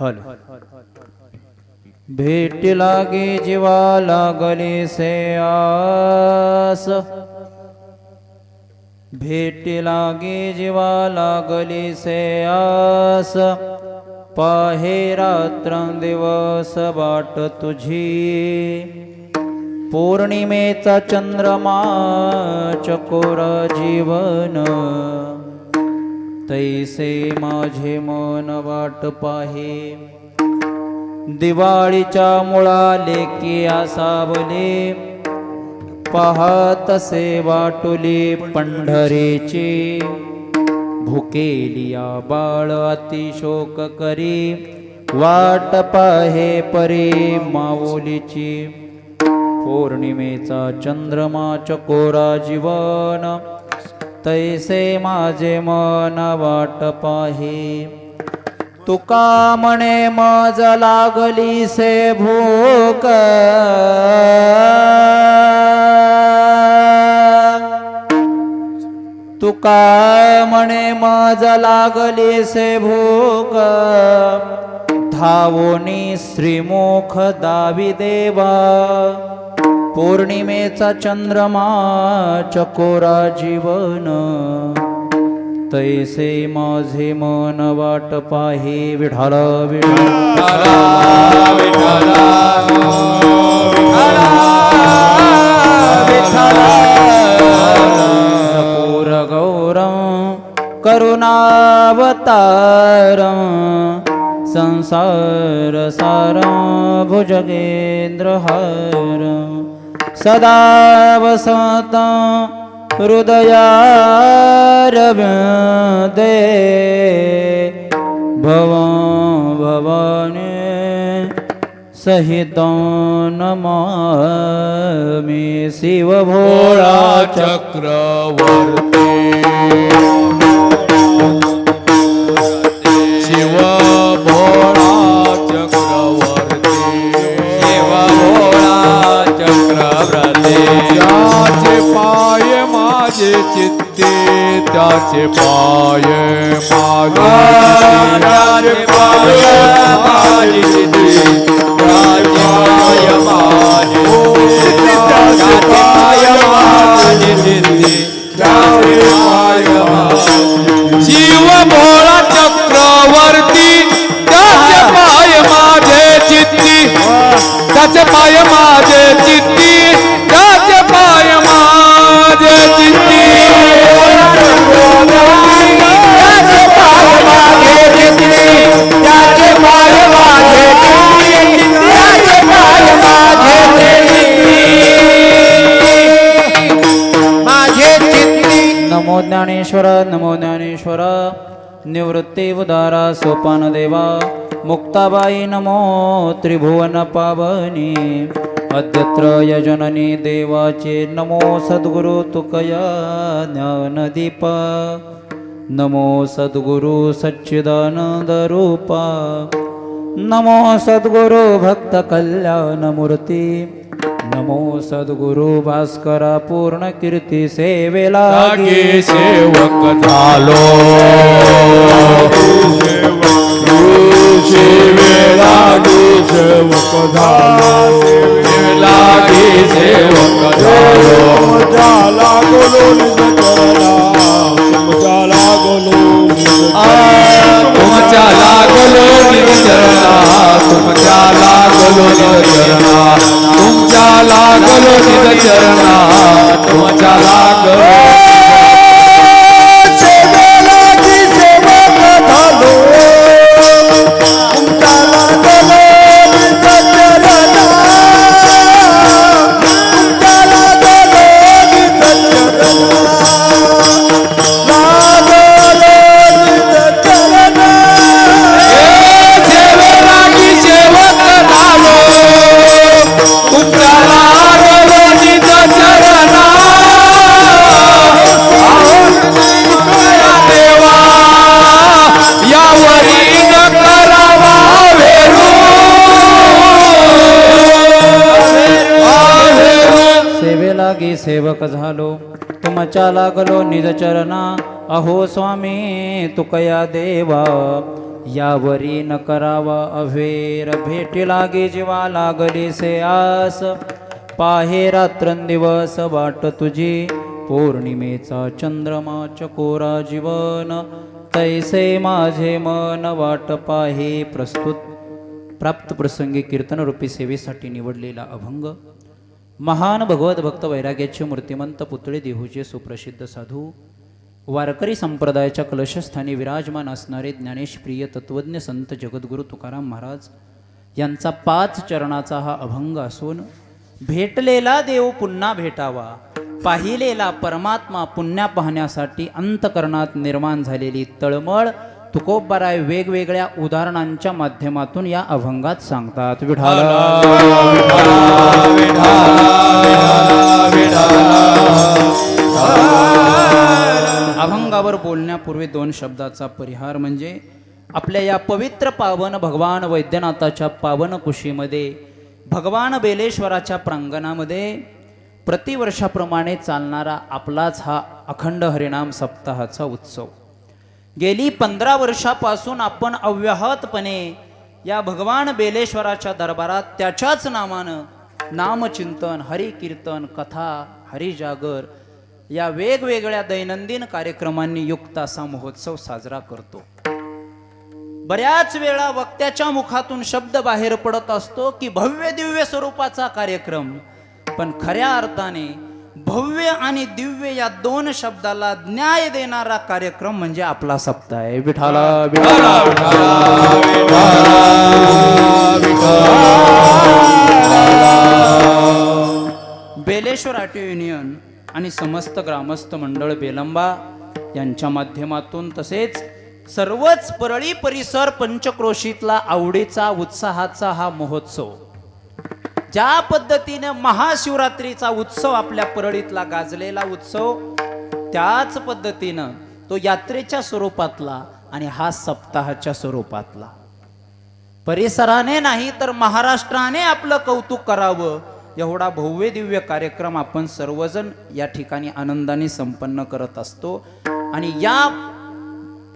हल. भेट लागे जीवा लागले से आस. भेट लागे जीवा लागले से आस. पाहे रात्रंदिवस वाट तुझी. पौर्णिमेचा चंद्रमा चकोर जीवन. तैसे माझे मन वाट पाहे. दिवाळीच्या मुळाले की आसावले पाहतसे वाटुले पंढरीची. भुकेलिया बाळ अतिशोक करी वाट पाहे परी माऊलीची. पौर्णिमेचा चंद्रमा चकोरा जीवन तैसे माझे मन वाट पाही. तुका म्हणे मज लागली से भूक. तुका म्हणे मज लागली से भूक. धावोनी श्रीमुख दावी देवा पौर्णिमेचा चंद्रमा चकोरा जीवन. तैसे माझे मन वाट पाही विढाल विढाल पूर गौरं करुणावतारं संसारसारं भुजगेन्द्रहारं सदा वसतं हृदयारविन्दे भव भवाने सहितं नमामि शिवभोळा चक्रवर्ती। चित्ते त्याचे पाय माझे पाय माझे पाय माझे पाय माझे निवृत्ती उदारा सोपान देवा मुक्ताबाई नमो त्रिभुवन पावनी. अद्यत्र यजननी देवाचे नमो सद्गुरु तुकया ज्ञानदीप नमो सद्गुरु सच्चिदानंद रूपा. नमो सद्गुरु भक्त कल्याण मूर्ती. नमो सद्गुरु भास्कर पूर्ण कीर्ती सेवेला लागे. सेवक झालो. लागे सेवक झालो. लागे सेवक झालो. जाला गोलो निज जाला गोलो तुमच्या लागलो निज तुमच्या लागलो निज तुमच्या लागलो निज चरणा तुमच्या लागलो सेवक झालो. तुमच्या लागलो निज चरणा. अहो स्वामी तुकया देवा यावरी न करावा अभेर भेटी लागे जीवा लागली से आस. पाहे रात्रंदिवस वाट तुझी. पौर्णिमेचा चंद्रमा चकोरा जीवन. तैसे माझे मन वाट पाहे प्रस्तुत. प्राप्त प्रसंगी कीर्तनरूपी सेवेसाठी निवडलेला अभंग. महान भगवत भक्त वैराग्याचे मूर्तिमंत पुतळे देहूचे सुप्रसिद्ध साधू वारकरी संप्रदायाच्या कलशस्थानी विराजमान असणारे ज्ञानेश प्रिय तत्वज्ञ संत जगद्गुरु तुकाराम महाराज यांचा पाच चरणाचा हा अभंग असून भेटलेला देव पुन्हा भेटावा पाहिलेला परमात्मा पुण्या पाहण्यासाठी अंतकरणात निर्माण झालेली तळमळ तुकोबराय वेगवेगळ्या उदाहरणांच्या माध्यमातून या अभंगात सांगतात. विठाला अभंगावर बोलण्यापूर्वी दोन शब्दाचा परिहार म्हणजे आपल्या या पवित्र पावन भगवान वैद्यनाथाच्या पावन कुशीमध्ये भगवान बेलेश्वराच्या प्रांगणामध्ये प्रतिवर्षाप्रमाणे चालणारा आपलाच हा अखंड हरिनाम सप्ताहाचा उत्सव. गेली पंधरा वर्षापासून आपण अव्याहतपणे या भगवान बेलेश्वराच्या दरबारात त्याच्याच नामानं नामचिंतन हरिकीर्तन कथा हरिजागर या वेगवेगळ्या दैनंदिन कार्यक्रमांनी युक्त असा महोत्सव साजरा करतो. बऱ्याच वेळा वक्त्याच्या मुखातून शब्द बाहेर पडत असतो की भव्य दिव्य स्वरूपाचा कार्यक्रम पण खऱ्या अर्थाने भव्य आणि दिव्य या दोन शब्दाला न्याय देणारा कार्यक्रम म्हणजे आपला सप्ताह आहे. विठाला विठाला बेलेश्वर आटो युनियन आणि समस्त ग्रामस्थ मंडळ बेलंबा यांच्या माध्यमातून तसेच सर्वच परळी परिसर पंचक्रोशीतला आवडीचा उत्साहाचा हा महोत्सव ज्या पद्धतीने महाशिवरात्रीचा उत्सव आपल्या परळीतला गाजलेला उत्सव त्याच पद्धतीनं तो यात्रेच्या स्वरूपातला आणि हा सप्ताहाच्या स्वरूपातला. परिसराने नाही तर महाराष्ट्राने आपलं कौतुक करावं एवढा भव्य दिव्य कार्यक्रम आपण सर्वजण या ठिकाणी आनंदाने संपन्न करत असतो. आणि या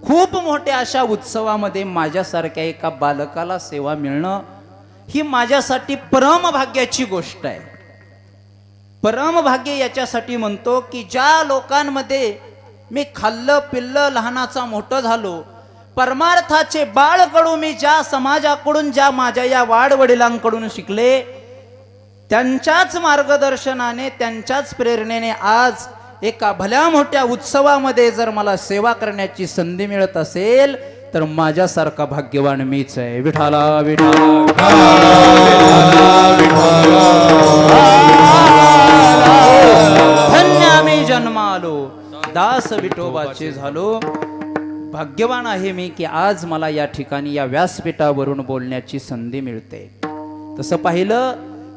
खूप मोठ्या अशा उत्सवामध्ये माझ्यासारख्या एका बालकाला सेवा मिळणं ही माझ्यासाठी परमभाग्याची गोष्ट आहे. परमभाग्य याच्यासाठी म्हणतो की ज्या लोकांमध्ये मी खाल्लं पिल्लं लहानाचा मोठं झालो परमार्थाचे बाळ कडू मी ज्या समाजाकडून ज्या माझ्या या वाडवडिलांकडून शिकले त्यांच्याच मार्गदर्शनाने त्यांच्याच प्रेरणेने आज एका भल्या मोठ्या उत्सवामध्ये जर मला सेवा करण्याची संधी मिळत असेल तर माझ्यासारखा भाग्यवान मीच आहे. विठाला विठाला धन्य आम्ही जन्मालो. दास विठोबाचे झालो. भाग्यवान आहे मी की आज मला या ठिकाणी या व्यासपीठावरून बोलण्याची संधी मिळते. तसं पाहिलं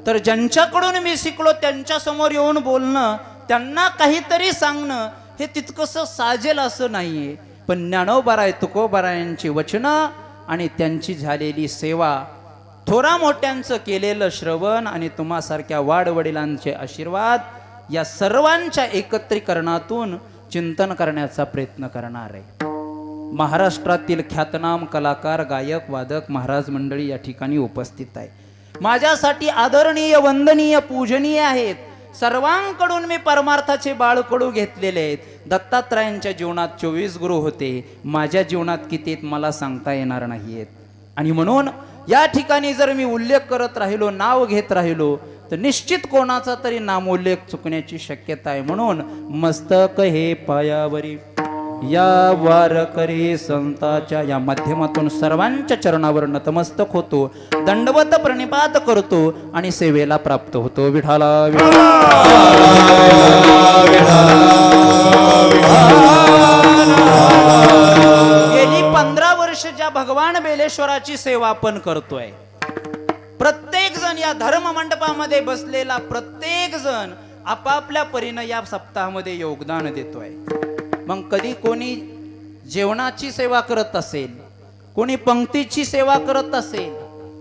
तर ज्यांच्याकडून मी शिकलो त्यांच्यासमोर येऊन बोलणं त्यांना काहीतरी सांगणं हे तितकंसं साजेल असं नाहीये. पण ज्ञानोबाराय तुकोबारायांची वचनं आणि त्यांची झालेली सेवा थोरा मोठ्यांचं केलेलं श्रवण आणि तुम्हासारख्या वाडवडिलांचे आशीर्वाद या सर्वांच्या एकत्रीकरणातून चिंतन करण्याचा प्रयत्न करणार. आहे महाराष्ट्रातील ख्यातनाम कलाकार गायक वादक महाराज मंडळी या ठिकाणी उपस्थित आहे. माझ्यासाठी आदरणीय वंदनीय पूजनीय आहेत. सर्वांकडून मी परमार्थाचे बाळकडू घेतलेले आहेत. दत्तात्रयांच्या जीवनात चोवीस गुरु होते. माझ्या जीवनात किती आहेत मला सांगता येणार नाहीयेत. आणि म्हणून या ठिकाणी जर मी उल्लेख करत राहिलो नाव घेत राहिलो तर निश्चित कोणाचा तरी नामोल्लेख चुकण्याची शक्यता आहे. म्हणून मस्तक हे पायावरी. या वारकरी संताच्या या माध्यमातून सर्वांच्या चरणावर नतमस्तक होतो दंडवत प्रणिपात करतो आणि सेवेला प्राप्त होतो. विठाला गेली पंधरा वर्ष ज्या भगवान बेलेश्वराची सेवा आपण करतोय प्रत्येक जण या धर्म मंडपामध्ये बसलेला प्रत्येक जण आपापल्या परीनं या सप्ताहामध्ये योगदान देतोय. मग कधी कोणी जेवणाची सेवा करत असेल कोणी पंक्तीची सेवा करत असेल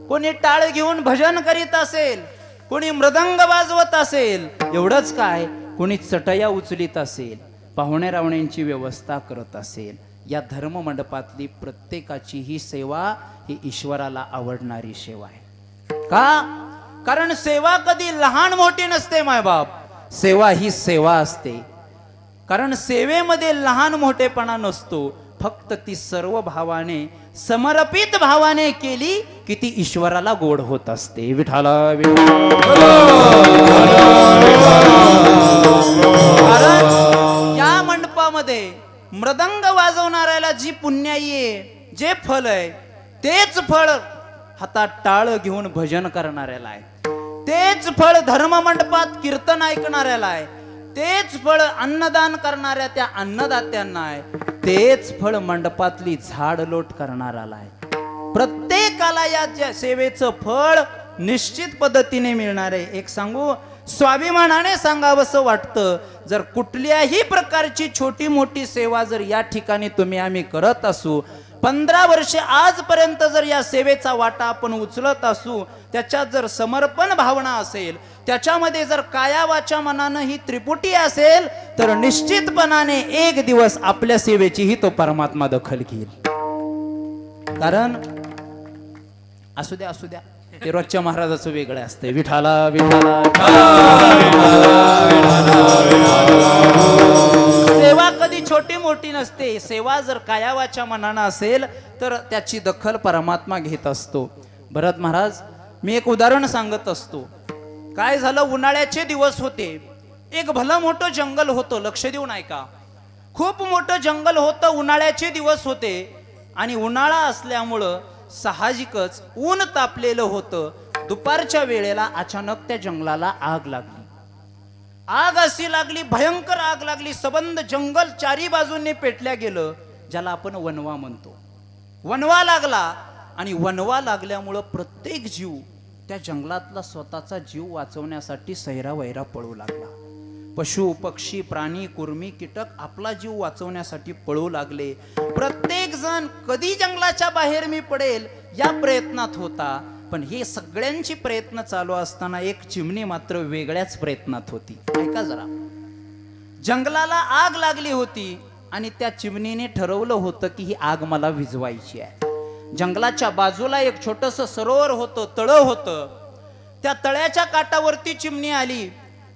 कोणी टाळ घेऊन भजन करीत असेल कोणी मृदंग वाजवत असेल एवढंच काय? कोणी चटया उचलीत असेल पाहुणे रावण्यांची व्यवस्था करत असेल. या धर्म मंडपातली प्रत्येकाची ही सेवा ही ईश्वराला आवडणारी सेवा आहे. का? कारण सेवा कधी लहान मोठी नसते मायबाप. सेवा ही सेवा असते. कारण सेवेमध्ये लहान मोठेपणा नसतो. फक्त ती सर्व भावाने समर्पित भावाने केली की ती ईश्वराला गोड होत असते. विठाला कारण या मंडपामध्ये मृदंग वाजवणाऱ्याला जी पुण्याई आहे जे फल आहे तेच फळ हातात टाळ घेऊन भजन करणाऱ्याला आहे. तेच फळ धर्म मंडपात कीर्तन ऐकणाऱ्याला आहे. तेच फळ अन्नदान करणाऱ्या त्या अन्नदात्यांना आहे. तेच फळ मंडपातली झाड लोट करणाराला आहे. प्रत्येकाला या ज्या सेवेचं फळ निश्चित पद्धतीने मिळणार आहे. एक सांगू स्वाभिमानाने सांगावंसं वाटतं जर कुठल्याही प्रकारची छोटी मोठी सेवा जर या ठिकाणी तुम्ही आम्ही करत असू पंधरा वर्षे आजपर्यंत जर या सेवेचा वाटा आपण उचलत असू त्याच्यात जर समर्पण भावना असेल त्याच्यामध्ये जर कायावाच्या मनानं ही त्रिपुटी असेल तर निश्चितपणाने एक दिवस आपल्या सेवेचीही तो परमात्मा दखल घेईल. कारण असू द्या असू द्या ते रोजच्या महाराजाचं वेगळं असते विठाला विठाला सेवा कधी छोटी मोठी नसते. सेवा जर कायावाच्या मनानं असेल तर त्याची दखल परमात्मा घेत असतो. भरत महाराज मी एक उदाहरण सांगत असतो. काय झालं? उन्हाळ्याचे दिवस होते. एक भलं मोठं जंगल होतं लक्ष देऊन ऐका खूप मोठं जंगल होतं उन्हाळ्याचे दिवस होते. आणि उन्हाळा असल्यामुळं साहजिकच ऊन तापलेलं होतं. दुपारच्या वेळेला अचानक त्या जंगलाला आग लागली. आग अशी लागली भयंकर आग लागली. सबंध जंगल चारी बाजूंनी पेटल्या गेलं ज्याला आपण वनवा म्हणतो. वनवा लागला आणि वनवा लागल्यामुळं प्रत्येक जीव त्या जंगलातला स्वतःचा जीव वाचवण्यासाठी सैरा वैरा पळू लागला. पशु पक्षी प्राणी कुर्मी कीटक आपला जीव वाचवण्यासाठी पळू लागले. प्रत्येक जण कधी जंगलाच्या बाहेर मी पडेल या प्रयत्नात होता. पण हे सगळ्यांची प्रयत्न चालू असताना एक चिमणी मात्र वेगळ्याच प्रयत्नात होती. ऐका जरा. जंगलाला आग लागली होती आणि त्या चिमणीने ठरवलं होतं की ही आग मला विझवायची आहे. जंगलाच्या बाजूला एक छोटस सरोवर होतं तळं होतं. त्या तळ्याच्या काठावरती चिमणी आली.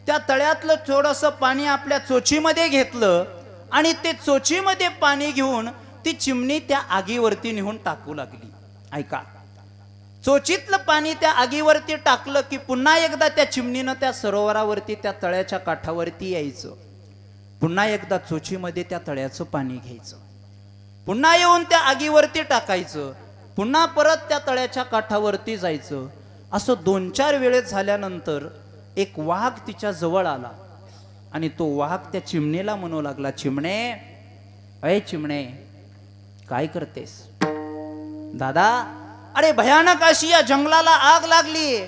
त्या तळ्यातलं थोडंसं पाणी आपल्या चोचीमध्ये घेतलं आणि ते चोचीमध्ये पाणी घेऊन ती चिमणी त्या आगीवरती नेऊन टाकू लागली. ऐका. चोचीतलं पाणी त्या आगीवरती टाकलं की पुन्हा एकदा त्या चिमणीनं त्या सरोवरावरती त्या तळ्याच्या काठावरती यायचं. पुन्हा एकदा चोचीमध्ये त्या तळ्याचं पाणी घ्यायचं. पुन्हा येऊन त्या आगीवरती टाकायचं. पुन्हा परत त्या तळ्याच्या काठावरती जायचं. असं दोन चार वेळेस झाल्यानंतर एक वाघ तिच्या जवळ आला. आणि तो वाघ त्या चिमणीला म्हणू लागला चिमणे अय चिमणे काय करतेस? दादा अरे भयानक अशी या जंगलाला आग लागली.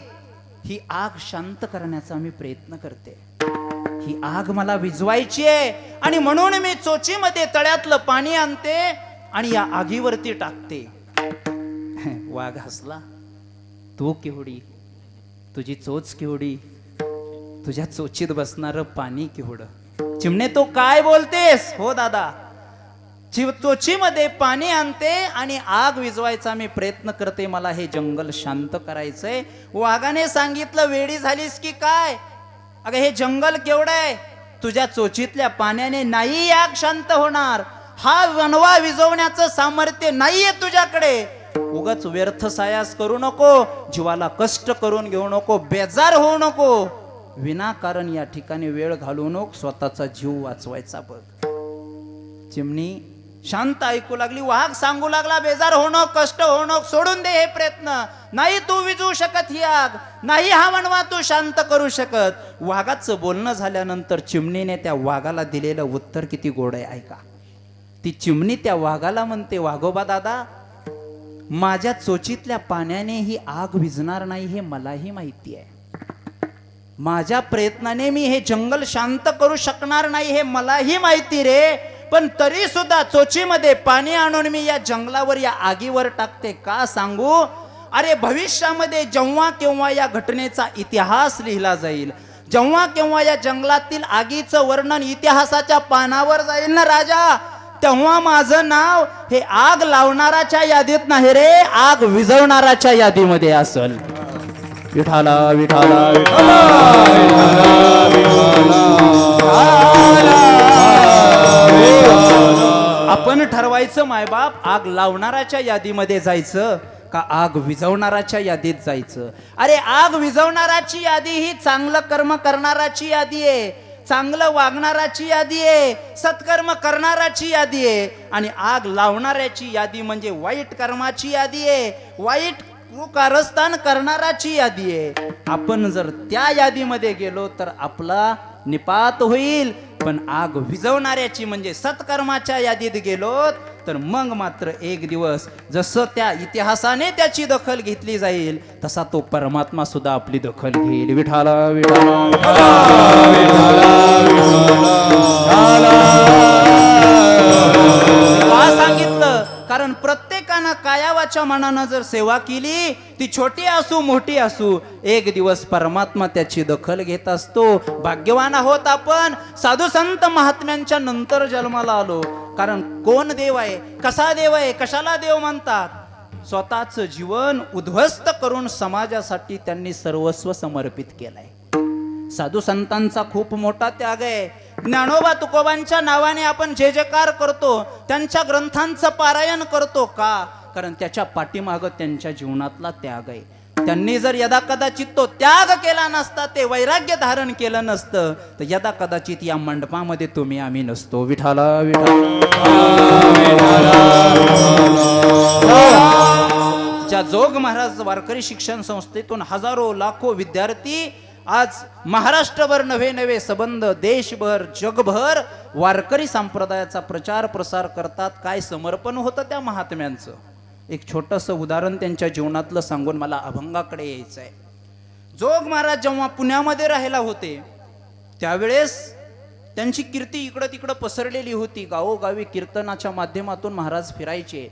ही आग शांत करण्याचा मी प्रयत्न करते. ही आग मला विझवायची आहे आणि म्हणून मी चोचीमध्ये तळ्यातलं पाणी आणते आणि या आगीवरती टाकते. वाघ हसला. तू केवढी? तुझी चोच केवढी? तुझ्या चोचीत बसणार पाणी केवढं? चिमणे तो काय बोलतेस? हो दादा. चोचीमध्ये पाणी आणते आणि आग विझवायचा मी प्रयत्न करते. मला हे जंगल शांत करायचंय. वाघाने सांगितलं वेडी झालीस की काय? अगं हे जंगल केवढं आहे? तुझ्या चोचीतल्या पाण्याने नाही आग शांत होणार. हा वनवा विझवण्याचं सामर्थ्य नाहीये तुझ्याकडे. उगाच व्यर्थ सायास करू नको जीवाला कष्ट करून घेऊ नको बेजार होऊ नको. विनाकारण या ठिकाणी वेळ घालवू नको स्वतःचा जीव वाचवायचा बघ. चिमणी शांत ऐकू लागली वाघ सांगू लागला बेजार होणं कष्ट होणं सोडून दे हे प्रयत्न. नाही तू विजू शकत ही आग नाही हा म्हणवा तू शांत करू शकत. वाघाचं बोलणं झाल्यानंतर चिमणीने त्या वाघाला दिलेलं उत्तर किती गोड आहे ऐका. ती चिमणी त्या वाघाला म्हणते वाघोबा दादा माझ्या चोचीतल्या पाण्याने ही आग विझणार नाही हे मलाही माहिती आहे. माझ्या प्रयत्नाने मी हे जंगल शांत करू शकणार नाही हे मलाही माहिती रे. पण तरी सुद्धा चोचीमध्ये पाणी आणून मी या जंगलावर या आगीवर टाकते का सांगू? अरे भविष्यामध्ये जेव्हा केव्हा या घटनेचा इतिहास लिहिला जाईल जेव्हा केव्हा या जंगलातील आगीचं वर्णन इतिहासाच्या पानावर जाईल ना राजा? तेव्हा माझं नाव हे आग लावणाराच्या यादीत नाही रे आग विझवणाराच्या यादीमध्ये असल. विठाला विठाला. आपण ठरवायचं मायबाप आग लावणाराच्या यादीमध्ये जायचं का आग विझवणाराच्या यादीत जायचं? अरे आग विझवणाराची यादी ही चांगलं कर्म करणाराची यादी आहे. चांगलं वागणाराची यादी आहे सत्कर्म करणाराची यादी आहे आणि आग लावणाऱ्याची यादी म्हणजे वाईट कर्माची यादी आहे वाईट कारस्थान करणाराची यादी आहे. आपण जर त्या यादीमध्ये गेलो तर आपला निपात होईल पण आग विझवणाऱ्याची म्हणजे सत्कर्माच्या यादीत गेलो तर मग मात्र एक दिवस जसं त्या इतिहासाने त्याची दखल घेतली जाईल तसा तो परमात्मा सुद्धा आपली दखल घेईल. विठाला विठाला. का सांगितलं कारण प्रत्येक प्रत्येकानं कायावाच्या मनानं जर सेवा केली ती छोटी असू मोठी असू एक दिवस परमात्मा त्याची दखल घेत असतो. भाग्यवान आहोत आपण. साधू संत महात्म्यांच्या नंतर जन्माला आलो. कारण कोण देव आहे? कसा देव आहे? कशाला देव म्हणतात स्वतःच जीवन उद्ध्वस्त करून समाजासाठी त्यांनी सर्वस्व समर्पित केलंय. साधू संतांचा खूप मोठा त्याग आहे. ज्ञानोबा तुकोबांच्या नावाने आपण जे जयकार करतो त्यांच्या ग्रंथांचं पारायण करतो का? कारण त्याच्या पाठीमागं त्यांच्या जीवनातला त्याग आहे. त्यांनी जर यदा कदाचित तो त्याग केला नसता ते वैराग्य धारण केलं नसतं तर यदा कदाचित या मंडपामध्ये तुम्ही आम्ही नसतो. विठाला विठाला ज्या जोग महाराज वारकरी शिक्षण संस्थेतून हजारो लाखो विद्यार्थी आज महाराष्ट्रभर नवे नवे संबंध देशभर जगभर वारकरी संप्रदायाचा प्रचार प्रसार करतात काय समर्पण होतं त्या महात्म्यांचं. एक छोटंसं उदाहरण त्यांच्या जीवनातलं सांगून मला अभंगाकडे यायचं आहे जोग महाराज जेव्हा पुण्यामध्ये राहायला होते त्यावेळेस त्यांची कीर्ती इकडं तिकडं पसरलेली होती. गावोगावी कीर्तनाच्या माध्यमातून महाराज फिरायचे.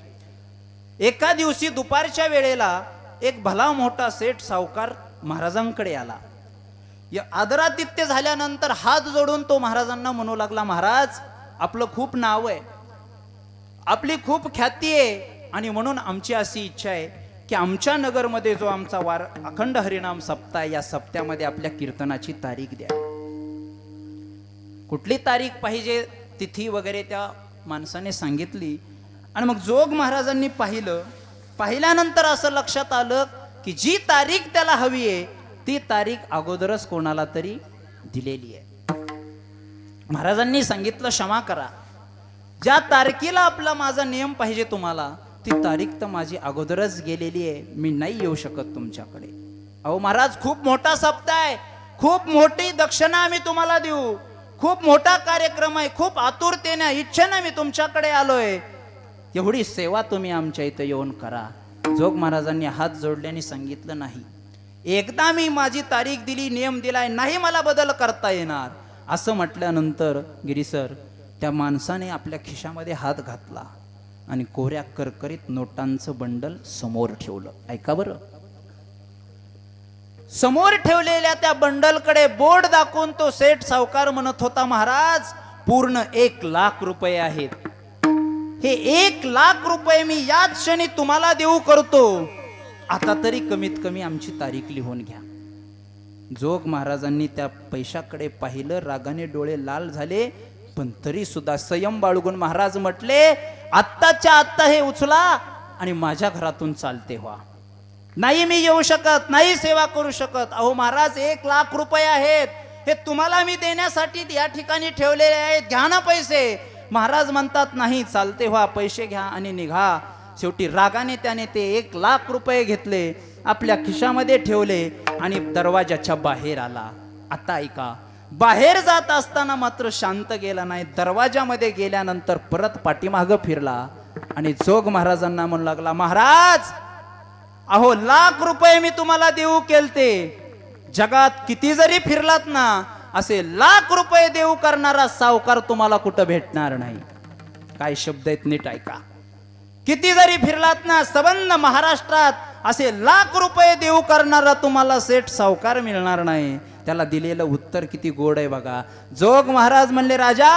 एका दिवशी दुपारच्या वेळेला एक भला मोठा सेठ सावकार महाराजांकडे आला. या आदरातिथ्य झाल्यानंतर हात जोडून तो महाराजांना म्हणू लागला महाराज आपलं खूप नाव आहे. आपली खूप ख्याती आहे. आणि म्हणून आमची अशी इच्छा आहे की आमच्या नगरमध्ये जो आमचा वार अखंड हरिनाम सप्ताह आहे, या सप्त्यामध्ये आपल्या कीर्तनाची तारीख द्या. कुठली तारीख पाहिजे तिथी वगैरे त्या माणसाने सांगितली. आणि मग जोग महाराजांनी पाहिलं. पाहिल्यानंतर असं लक्षात आलं की जी तारीख त्याला हवी आहे ती तारीख अगोदरच कोणाला तरी दिलेली आहे. महाराजांनी सांगितलं क्षमा करा. ज्या तारखेला आपला माझा नियम पाहिजे तुम्हाला ती तारीख तर माझी अगोदरच गेलेली आहे. मी नाही येऊ शकत तुमच्याकडे. अहो महाराज खूप मोठा सप्ताह आहे. खूप मोठी दक्षिणा आम्ही तुम्हाला देऊ. खूप मोठा कार्यक्रम आहे. खूप आतुरतेने इच्छेने मी तुमच्याकडे आलोय. एवढी सेवा तुम्ही आमच्या इथं येऊन करा. जोग महाराजांनी हात जोडल्याने सांगितलं नाही. एकदा मी माझी तारीख दिली नियम दिलाय नाही मला बदल करता येणार. असं म्हटल्यानंतर गिरीसर त्या माणसाने आपल्या खिशामध्ये हात घातला आणि कोऱ्या करकरीत नोटांचं बंडल समोर ठेवलं. ऐका बरं. समोर ठेवलेल्या त्या बंडलकडे बोर्ड दाखवून तो सेठ सावकार म्हणत होता महाराज पूर्ण एक लाख रुपये आहेत. हे एक लाख रुपये मी याच क्षणी तुम्हाला देऊ करतो. आता तरी कमीत कमी आमची तारीख लिहून घ्या. जोग महाराजांनी त्या पैशाकडे पाहिलं रागाने डोळे लाल झाले पण तरी सुद्धा संयम बाळगून महाराज म्हटले आत्ताच्या आत्ता हे उचला आणि माझ्या घरातून चालते व्हा. नाही मी येऊ शकत नाही सेवा करू शकत. अहो महाराज एक लाख रुपये आहेत. हे तुम्हाला मी देण्यासाठी या ठिकाणी ठेवलेले आहेत. घ्या ना पैसे. महाराज म्हणतात नाही चालते व्हा पैसे घ्या आणि निघा. शेवटी रागाने त्याने ते एक लाख रुपये घेतले आपल्या खिशामध्ये ठेवले आणि दरवाजाच्या बाहेर आला. आता ऐका बाहेर जात असताना मात्र शांत गेला नाही. दरवाजामध्ये गेल्यानंतर परत पाठीमागं फिरला आणि जोग महाराजांना म्हणू लागला महाराज अहो लाख रुपये मी तुम्हाला देऊ केलते. जगात किती जरी फिरलात ना असे लाख रुपये देऊ करणारा सावकार तुम्हाला कुठं भेटणार नाही. काय शब्द आहेत नीट ऐका. किती जरी फिरलात ना सबंध महाराष्ट्रात असे लाख रुपये देऊ करणारा तुम्हाला सेठ सावकार मिळणार नाही. त्याला दिलेलं उत्तर किती गोड आहे बघा. जोग महाराज म्हणले राजा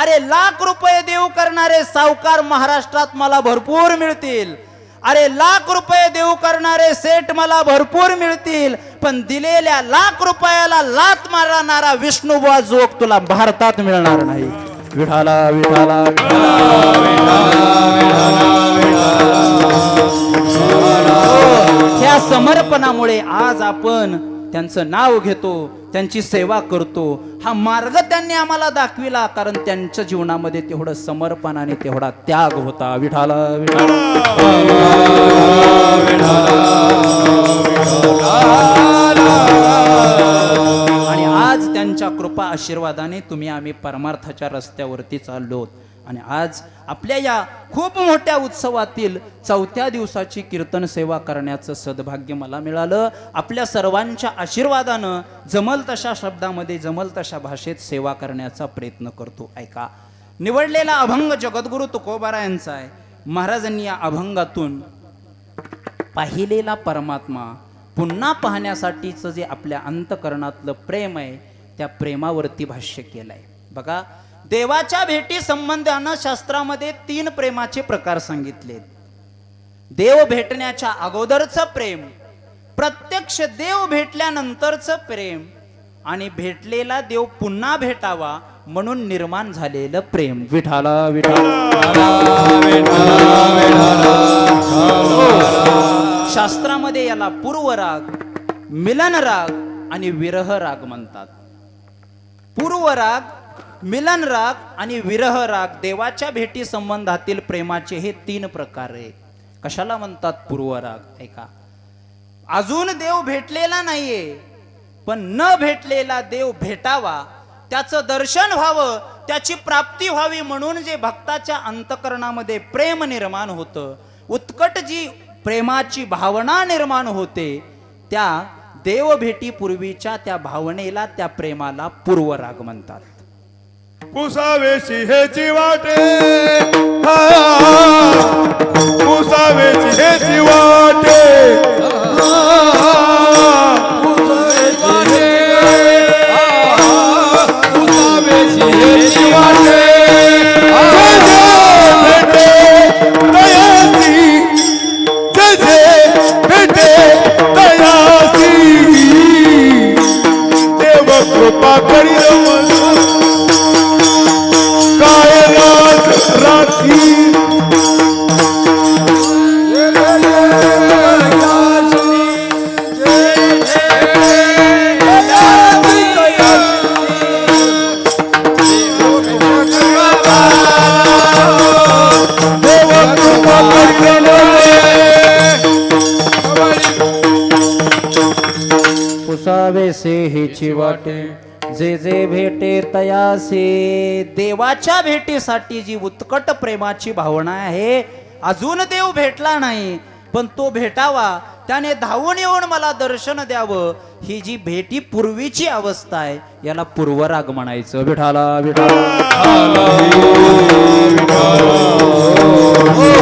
अरे लाख रुपये देऊ करणारे सावकार महाराष्ट्रात मला भरपूर मिळतील. अरे लाख रुपये देऊ करणारे सेठ मला भरपूर मिळतील. पण दिलेल्या लाख रुपयाला लात मारणारा विष्णुबुवा जोग तुला भारतात मिळणार नाही. विठाला विठाला ह्या समर्पणामुळे आज आपण त्यांचं नाव घेतो त्यांची सेवा करतो. हा मार्ग त्यांनी आम्हाला दाखविला कारण त्यांच्या जीवनामध्ये तेवढं समर्पण आणि तेवढा त्याग होता. विठाला विठाला आज त्यांच्या कृपा आशीर्वादाने तुम्ही आम्ही परमार्थाच्या रस्त्यावरती चाललो आणि आज आपल्या या खूप मोठ्या उत्सवातील चौथ्या दिवसाची कीर्तन सेवा करण्याचं सद्भाग्य मला मिळालं. आपल्या सर्वांच्या आशीर्वादानं जमल तशा शब्दामध्ये जमल तशा भाषेत सेवा करण्याचा प्रयत्न करतो. ऐका निवडलेला अभंग जगद्गुरु तुकोबारा यांचा आहे. महाराजांनी या अभंगातून पाहिलेला परमात्मा पुन्हा पाहण्यासाठीचं जे आपल्या अंतकरणातलं प्रेम आहे त्या प्रेमावरती भाष्य केलंय. बघा देवाच्या भेटी संबंधानं शास्त्रामध्ये तीन प्रेमाचे प्रकार सांगितले देव भेटण्याच्या अगोदरचं प्रेम प्रत्यक्ष देव भेटल्यानंतरचं प्रेम आणि भेटलेला देव पुन्हा भेटावा म्हणून निर्माण झालेलं प्रेम. विठाला विठाला. शास्त्रामध्ये याला पूर्व राग मिलन राग आणि विरह राग म्हणतात. पूर्व राग मिलन राग आणि विरह राग देवाच्या भेटी संबंधातील प्रेमाचे हे तीन प्रकार आहेत. कशाला म्हणतात पूर्वराग? ऐका. अजून देव भेटलेला नाहीये पण न भेटलेला देव भेटावा त्याचं दर्शन व्हावं त्याची प्राप्ती व्हावी म्हणून जे भक्ताच्या अंतकरणामध्ये प्रेम निर्माण होतं उत्कट जी प्रेमाची भावना निर्माण होते. त्या देवभेटी पूर्वीच्या त्या भावनेला त्या प्रेमाला पूर्वराग म्हणतात. पुसावेशी हेची वाटे हा, हेची वाटे तयासे. देवाच्या भेटीसाठी जी उत्कट प्रेमाची भावना आहे अजून देव भेटला नाही पण तो भेटावा त्याने धावून येऊन मला दर्शन द्यावं ही जी भेटी पूर्वीची अवस्था आहे याला पूर्वराग म्हणायचं. विठाला विठाला हो.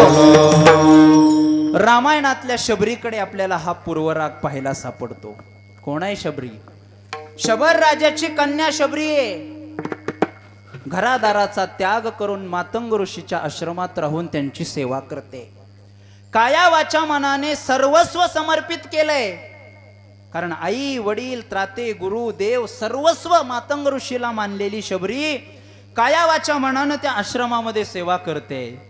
रामायणातल्या शबरीकडे आपल्याला हा पूर्वराग पाहायला सापडतो. कोण आहे शबरी? शबर राजाची कन्या शबरी आहे. घरादाराचा त्याग करून मातंग ऋषीच्या आश्रमात राहून त्यांची सेवा करते. काया वाचा मनाने सर्वस्व समर्पित केलंय. कारण आई वडील त्राते गुरु देव सर्वस्व मातंग ऋषीला मानलेली शबरी काया वाचा मनानं त्या आश्रमामध्ये सेवा करते.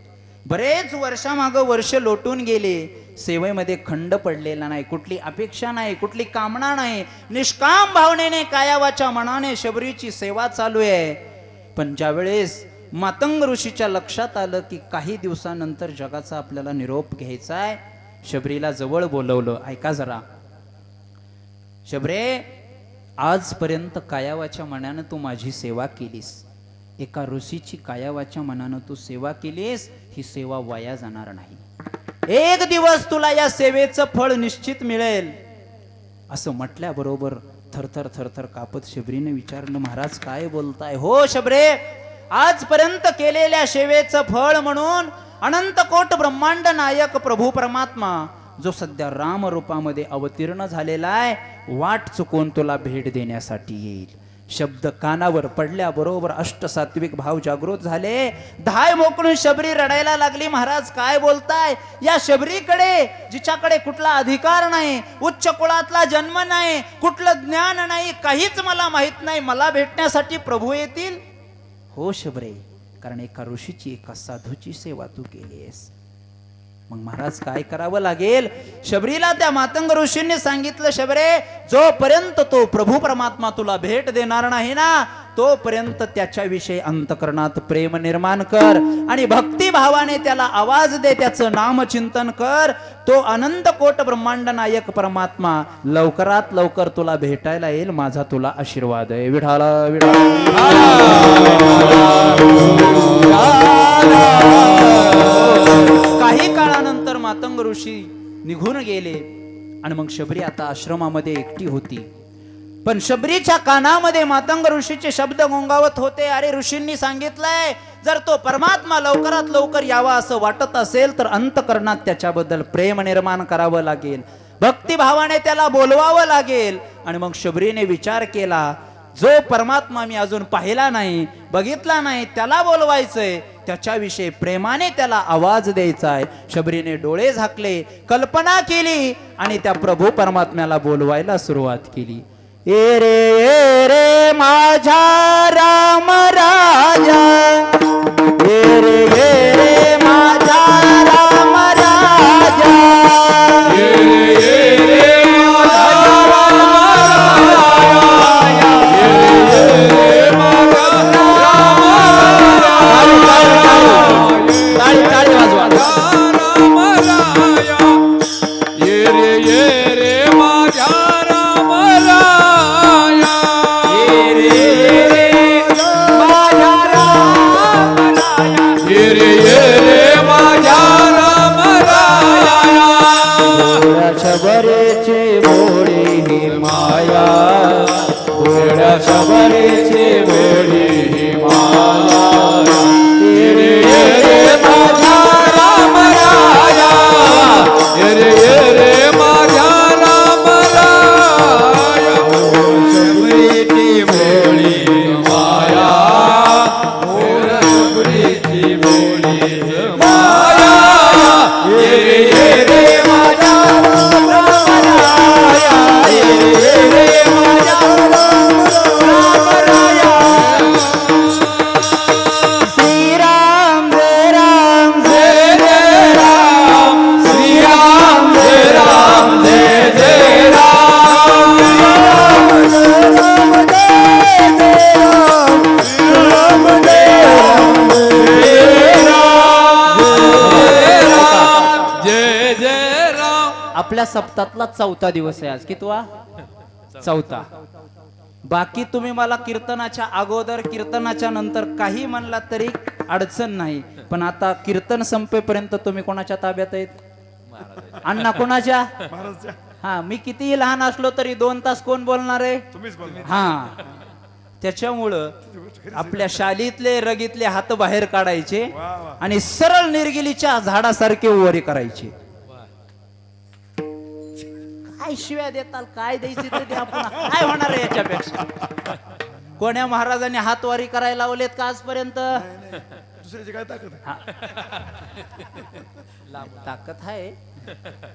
बरेच वर्षामागं वर्ष लोटून गेले. सेवेमध्ये खंड पडलेला नाही. कुठली अपेक्षा नाही कुठली कामना नाही. निष्काम भावनेने कायावाच्या मनाने शबरीची सेवा चालू आहे. पण ज्यावेळेस मातंग ऋषीच्या लक्षात आलं की काही दिवसानंतर जगाचा आपल्याला निरोप घ्यायचा आहे शबरीला जवळ बोलवलं. ऐका जरा. शबरे आजपर्यंत कायावाच्या मनानं तू माझी सेवा केलीस. एका ऋषीची कायावाच्या मनानं तू सेवा केलीस ही सेवा वाया जाणार नाही. एक दिवस तुला या सेवेचं फळ निश्चित मिळेल. असं म्हटल्याबरोबर थरथर थरथर कापत शबरीने विचारलं महाराज काय बोलताय? हो शबरे आजपर्यंत केलेल्या सेवेचं फळ म्हणून अनंत कोट ब्रह्मांड नायक प्रभू परमात्मा जो सध्या राम रूपामध्ये अवतीर्ण झालेला आहे वाट चुकून तुला भेट देण्यासाठी येईल. शब्द कानावर पडल्याबरोबर अष्टसात्विक भाव जागृत झाले. धाय मोकळून शबरी रडायला लागली. महाराज काय बोलताय? या शबरीकडे जिच्याकडे कुठला अधिकार नाही उच्च कुळातला जन्म नाही कुठलं ज्ञान नाही काहीच मला माहीत नाही. मला भेटण्यासाठी प्रभू येतील? हो शबरे कारण एका ऋषीची एका साधूची सेवा तू केलीस मग महाराज काय करावं लागेल? शबरीला त्या मातंग ऋषींनी सांगितलं शबरे जोपर्यंत तो प्रभू परमात्मा तुला भेट देणार नाही ना तोपर्यंत त्याच्याविषयी अंतकरणात प्रेम निर्माण कर आणि भक्तिभावाने त्याला आवाज दे त्याचं नामचिंतन कर तो अनंत कोट ब्रह्मांड नायक परमात्मा. लवकरात लवकर तुला भेटायला येईल माझा तुला आशीर्वाद आहे. विढाला विढाला काही काळानंतर मातंग ऋषी निघून गेले आणि मग शबरी आता आश्रमामध्ये एकटी होती. पण शबरीच्या कानामध्ये मातंग ऋषीचे शब्द गोंगावत होते. अरे ऋषींनी सांगितलंय जर तो परमात्मा लवकरात लवकर यावा असं वाटत असेल तर अंतकरणात त्याच्याबद्दल प्रेम निर्माण करावं लागेल. भक्तिभावाने त्याला बोलवावं लागेल. आणि मग शबरीने विचार केला जो परमात्मा मी अजून पाहिला नाही बघितला नाही त्याला बोलवायचंय. त्याच्याविषयी प्रेमाने त्याला आवाज द्यायचा आहे शबरीने डोळे झाकले कल्पना केली आणि त्या प्रभू परमात्म्याला बोलवायला सुरुवात केली. ए रे ए रे माझा राम राजा. ए रे ए रे माझा राम राजा. टाळी आपल्या सप्तातला चौथा दिवस आहे आज. कितवा? चौथा. बाकी तुम्ही मला कीर्तनाच्या अगोदर कीर्तनाच्या नंतर काही म्हणलात तरी अडचण नाही. पण आता कीर्तन संपेपर्यंत तुम्ही कोणाच्या ताब्यात आहेत? अण्णा कोणाच्या? हा मी कितीही लहान असलो तरी दोन तास कोण बोलणार आहे? हा. त्याच्यामुळं आपल्या शालीतले रगीतले हात बाहेर काढायचे आणि सरळ निर्गिलीच्या झाडासारखे उवारी करायचे. काय शिव्या देताल काय द्यायचे ते द्या पुन्हा. काय होणार आहे याच्यापेक्षा? कोण्या महाराजांनी हातवारी करायला लावलेत का आजपर्यंत? दुसऱ्याची काय ताकद आहे? ताकद आहे.